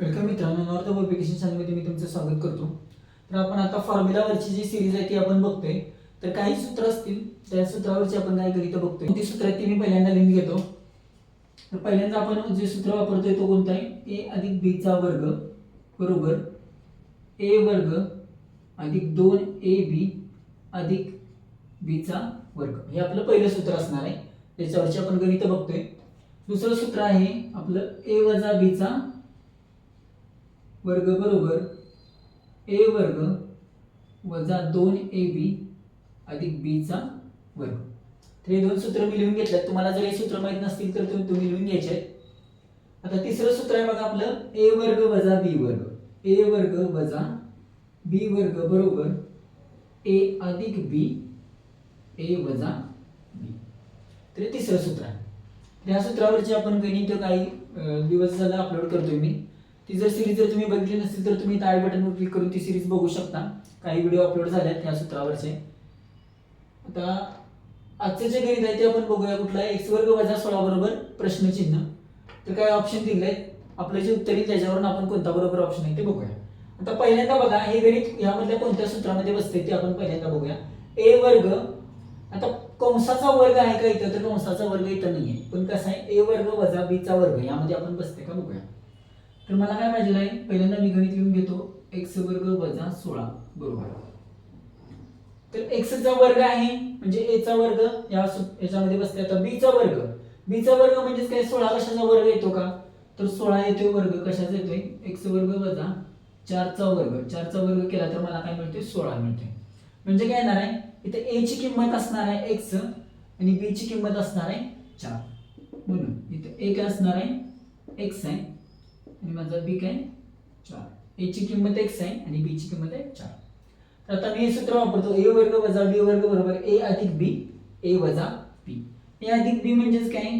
Welcome मित्रांनो north publication चॅनलमध्ये मी तुमचं स्वागत करतो. तर आपण आता फॉर्म्युलावरची जी सिरीज आहे ती आपण बघतोय. तर काही सूत्र असतील त्या सूत्रावरची आपण काय करीत बघतोय. ती सूत्र आहे ती मी पहिल्यांदा लिहून घेतो. तर पहिल्यांदा आपण जे सूत्र वापरतोय तो कोणता आहे? ए अधिक बीचा वर्ग बरोबर. ए वर्ग अधिक दोन ए बी अधिक बीचा वर्ग. हे आपलं पहिलं सूत्र असणार आहे. त्याच्यावरची आपण गणित बघतोय. दुसरं सूत्र आहे आपलं ए वजा बीचा वर्ग बरोबर ए वर्ग वजा दोन ए बी अधिक बीचा वर्ग. तर हे दोन सूत्र मी लिहून घेतल्यात तुम्हाला जर हे सूत्र माहीत नसतील तर तुम्ही तुम्ही लिहून घ्यायचे. आहेत आता तिसरं सूत्र आहे बघा आपलं. ए वर्ग वजा बी वर्ग. ए वर्ग वजा बी वर्ग बरोबर ए अधिक बी ए वजा बी. तर हे तिसरं सूत्र आहे. तर या सूत्रावरची आपण गणित काही दिवस झाला अपलोड करतोय मी. ती जर सिरीज जर तुम्ही बघितली नसेल तर तुम्ही आय बटनवर क्लिक करून ती सिरीज बघू शकता. काही व्हिडिओ अपलोड झाले आहेत या सूत्रावरचे. आता आजचं जे गणित आहे ते आपण बघूया कुठलं आहे. एक्स वर्ग वजा सोळा बरोबर प्रश्नचिन्ह. तर काय ऑप्शन दिले आहेत आपलं जे उत्तर येईल त्याच्यावरून आपण कोणता बरोबर ऑप्शन आहे ते बघूया. आता पहिल्यांदा बघा हे गणित यामधल्या कोणत्या सूत्रामध्ये बसते ते आपण पहिल्यांदा बघूया. ए वर्ग आता कंसाचा वर्ग आहे का इथं? तर कंसाचा वर्ग इथं नाहीये. पण कसं आहे? ए वर्ग वजा बीचा वर्ग यामध्ये आपण बसते का? बघूया. तर मला काय पाहिजे आहे? पहिल्यांदा मी गणित लिहून घेतो. एक्स वर्ग वजा सोळा. बरोबर. तर एक्सचा वर्ग आहे म्हणजे ए चा वर्ग या याच्यामध्ये बसते आता बीचा चा वर्ग. बीचा चा वर्ग म्हणजेच काय? सोळा कशाचा वर्ग येतो का? तर सोळा येतो वर्ग. कशाचा येतोय? एक्स वर्ग वजा चारचा वर्ग. चारचा वर्ग केला तर मला काय मिळतोय? सोळा मिळतोय. म्हणजे काय येणार आहे? इथे ए ची किंमत असणार आहे एक्स आणि बी ची किंमत असणार आहे चार. म्हणून इथे एक असणार आहे? एक्स आहे. आणि माझा बी काय? चार. ए ची किंमत एक्स आहे आणि बी ची किंमत आहे चार. तर आता मी हे सूत्र वापरतो. ए वर्ग वजा बी वर्ग बरोबर ए अधिक बी ए वजा बी ए अधिक बी म्हणजेच काय?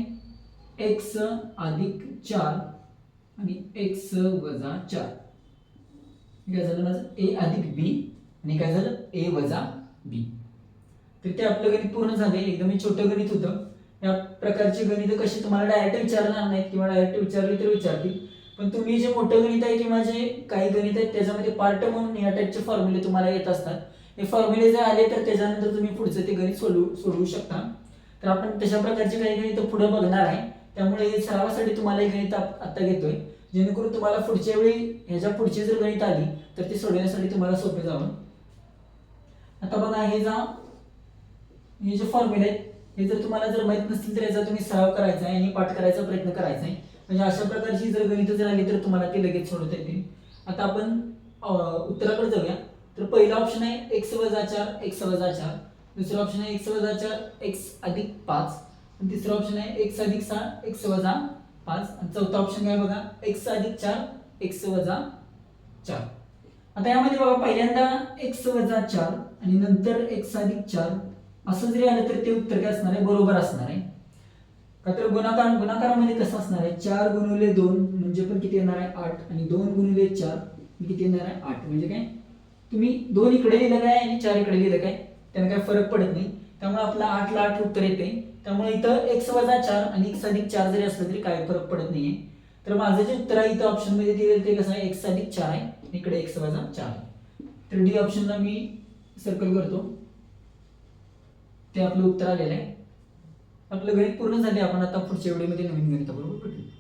एक्स अधिक चार आणि एक्स वजा चार. काय झालं माझं? ए अधिक बी आणि काय झालं? ए वजा बी तर ते आपलं गणित पूर्ण झालं एकदम छोटं गणित होतं. या प्रकारची गणित कशी तुम्हाला डायरेक्ट विचारणार नाहीत किंवा डायरेक्ट विचारली तर विचारतील. पण तुम्ही जे मोठं गणित आहे किंवा जे काही गणित आहेत त्याच्यामध्ये पार्ट म्हणून या टाईपचे फॉर्म्युले तुम्हाला येत असतात. हे फॉर्म्युले जर आले तर त्याच्यानंतर तुम्ही पुढचं ते गणित सोडवू सोडवू शकता. तर आपण तशा प्रकारचे काही गणित पुढे बघणार आहे. त्यामुळे हे सरावासाठी तुम्हाला हे गणित आप- आता घेतोय. जेणेकरून तुम्हाला पुढच्या वेळी ह्याच्या पुढची जर गणित आली तर ती सोडवण्यासाठी तुम्हाला सोपे जावं. आता बघा हे जा हे जे फॉर्म्युले आहेत हे जर तुम्हाला जर माहीत नसतील तर याचा तुम्ही सराव करायचा आहे आणि पाठ करायचा प्रयत्न करायचा आहे. म्हणजे अशा प्रकारची जर गणित जर आली तर तुम्हाला ते लगेच सोडवता येतील. आता आपण उत्तराकडे जाऊया. तर पहिला ऑप्शन आहे एक्स वजा चार एक्स वजा चार. दुसरा ऑप्शन आहे एक्स वजा चार एक्स अधिक पाच. आणि तिसरा ऑप्शन आहे एक्स अधिक सहा एक्स वजा पाच. आणि चौथा ऑप्शन काय बघा? एक्स अधिक चार एक्स वजा चार. आता यामध्ये बघा पहिल्यांदा एक्स वजा चार आणि नंतर एक्स अधिक चार. असं जरी आलं तर ते उत्तर काय असणार आहे? बरोबर असणार आहे. का तर गुणाकार गुणाकारामध्ये कसं असणार आहे? चार गुणुले दोन म्हणजे पण किती येणार आहे? आठ. आणि दोन गुणवले चार म्हणजे किती येणार आहे? आठ. म्हणजे काय? तुम्ही दोन इकडे लिहिलं काय आणि चार इकडे लिहिलं काय? त्याने काय फरक पडत नाही. त्यामुळे आपला आठला आठ उत्तर येते. त्यामुळे इथं एक्स वजा चार आणि एक्स अधिक चार जरी असलं तरी काय फरक पडत नाहीये. तर माझं जे उत्तर आहे इथं ऑप्शनमध्ये दिलेलं ते कसं आहे? एक्स अधिक चार आहे. इकडे एक्स वजा चार तर डी ऑप्शनला मी सर्कल करतो. ते आपलं उत्तर आलेलं आहे. आपलं गणित पूर्ण झाले आपण आता पुढच्या व्हिडिओमध्ये नवीन गणिताबरोबर भेटू